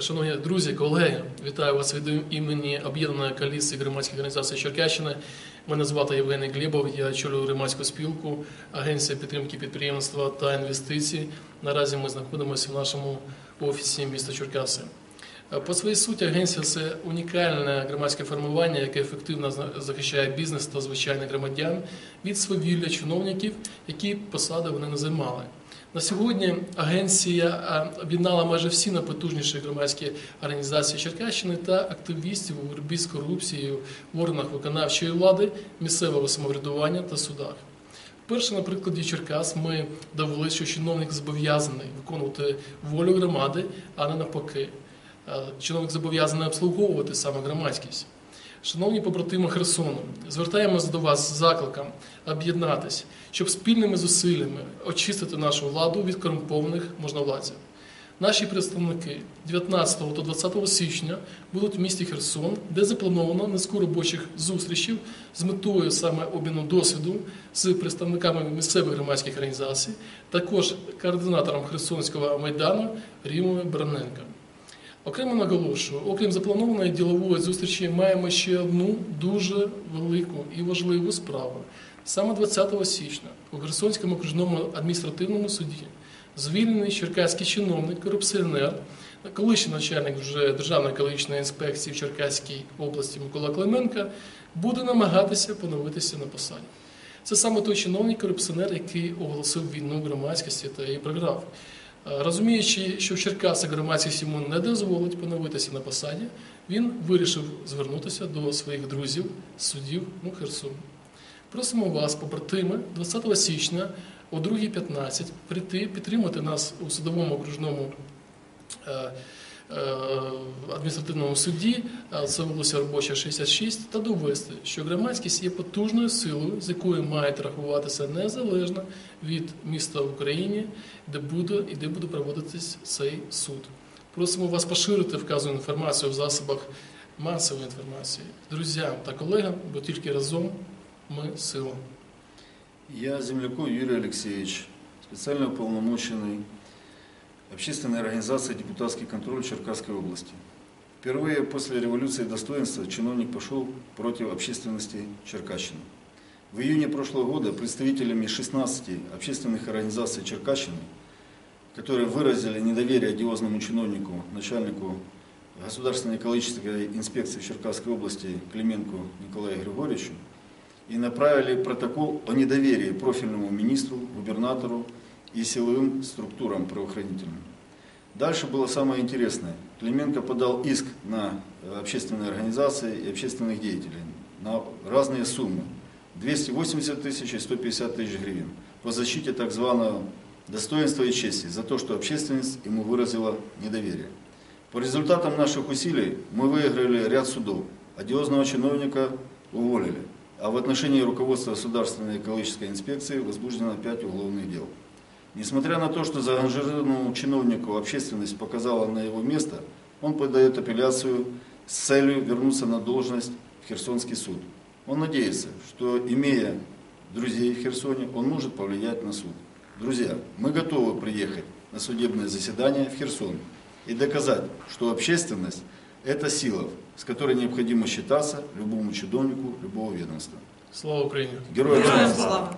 Шановні друзі, колеги, вітаю вас від імені Об'єднаної коаліції громадських організацій Черкащини. Мене звати Євгеній Глібов, я очолюю громадську спілку, Агенція підтримки підприємства та інвестицій. Наразі ми знаходимося в нашому офісі міста Черкаси. По своїй суті, агенція це унікальне громадське формування, яке ефективно захищає бізнес та звичайних громадян від свавілля чиновників, які посади вони не займали. На сьогодні агенція е, об'єднала майже всі найпотужніші громадські організації Черкащини та активістів у боротьбі з корупцією в органах виконавчої влади, місцевого самоврядування та судах. Перше, на прикладі Черкас, ми довели, що чиновник зобов'язаний виконувати волю громади, а не навпаки. Е, Чиновник зобов'язаний обслуговувати саме громадськість. Шановні побратими Херсону, звертаємося до вас з закликом об'єднатись, щоб спільними зусиллями очистити нашу владу від корумпованих можновладців. Наші представники 19 та 20 січня будуть в місті Херсон, де заплановано низку робочих зустрічей з метою саме обміну досвіду з представниками місцевих громадських організацій, також координатором Херсонського майдану Рімою Бароненко. Окремо наголошую, окрім запланованої ділової зустрічі, маємо ще одну дуже велику і важливу справу. Саме 20 січня у Херсонському окружному адміністративному суді звільнений черкаський чиновник, корупціонер, колишній начальник вже Державної екологічної інспекції в Черкаській області Микола Клименко, буде намагатися поновитися на посаді. Це саме той чиновник корупціонер, який оголосив війну громадськості та її програв. Е, Розуміючи, що в Черкасах громадський Сімон не дозволить поновитися на посаді, він вирішив звернутися до своїх друзів, суддів у Херсону. Просимо вас, побратими, 20 січня о 2.15 прийти підтримати нас у судовому окружному е, адміністративному суді, це вулиця робоча 66, та довести, що громадськість є потужною силою, з якою мають рахуватися незалежно від міста в Україні, де буде і де буде проводитись цей суд. Просимо вас поширити вказану інформацію в засобах масової інформації друзям та колегам, бо тільки разом ми сила. Я Земляков Юрий Алексеевич, специально уполномоченный общественной организации «Депутатский контроль» Черкасской области. Впервые после революции достоинства чиновник пошел против общественности Черкащины. В июне прошлого года представителями 16 общественных организаций Черкащины, которые выразили недоверие одиозному чиновнику, начальнику Государственной экологической инспекции Черкасской области Клименко Николаю Григорьевичу, и направили протокол о недоверии профильному министру, губернатору и силовым структурам правоохранительным. Дальше было самое интересное. Клименко подал иск на э, общественные организации и общественных деятелей на разные суммы. 280 тысяч и 150 тысяч гривен по защите так званого достоинства и чести за то, что общественность ему выразила недоверие. По результатам наших усилий мы выиграли ряд судов. Одиозного чиновника уволили а в отношении руководства Государственной экологической инспекции возбуждено 5 уголовных дел. Несмотря на то, что заангажированному чиновнику общественность показала на его место, он подает апелляцию с целью вернуться на должность в Херсонский суд. Он надеется, что, имея друзей в Херсоне, он может повлиять на суд. Друзья, мы готовы приехать на судебное заседание в Херсон и доказать, что общественность – это сила, с которой необходимо считаться любому чиновнику любого ведомства. Слава Україні! Героям слава!